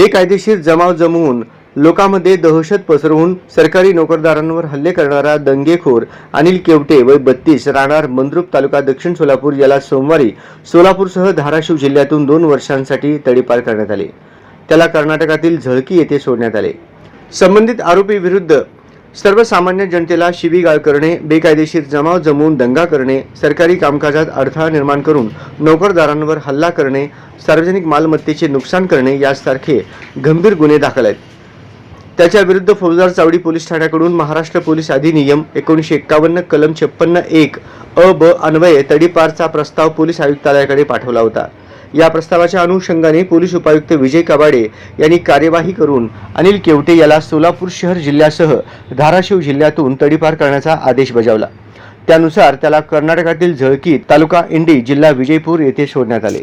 बेकायदेशीर जमाव जमवून लोकांमध्ये दहशत पसरवून सरकारी नोकरदारांवर हल्ले करणारा दंगेखोर अनिल केवटे वय बत्तीस राहणार मंद्रुप तालुका दक्षिण सोलापूर. याला सोमवारी सोलापूरसह धाराशिव जिल्ह्यातून दोन वर्षांसाठी तडीपार करण्यात आले. त्याला कर्नाटकातील झळकी येथे सोडण्यात आले. संबंधित आरोपी विरुद्ध सर्वसामान्य जनतेला शिवीगाळ करणे बेकायदेशीर जमाव जमवून दंगा करणे सरकारी कामकाजात अडथळा निर्माण करून नोकरदारांवर हल्ला करणे सार्वजनिक मालमत्तेचे नुकसान करणे यासारखे गंभीर गुन्हे दाखल आहेत. त्याच्या विरुद्ध फौजदार चावडी पोलीस ठाण्याकडून महाराष्ट्र पोलीस अधिनियम एकोणीसशे एक्कावन्न कलम छप्पन्न एक अ ब अन्वये तडीपारचा प्रस्ताव पोलीस आयुक्तालयाकडे पाठवला होता. या प्रस्तावाच्या अनुषंगाने पोलीस उपायुक्त विजय कबाडे यांनी कार्यवाही करून अनिल केवटे याला सोलापूर शहर जिल्ह्यासह धाराशिव जिल्ह्यातून तडीपार करण्याचा आदेश बजावला. त्यानुसार त्याला कर्नाटकातील झळकी तालुका इंडी जिल्हा विजयपूर येथे सोडण्यात आले.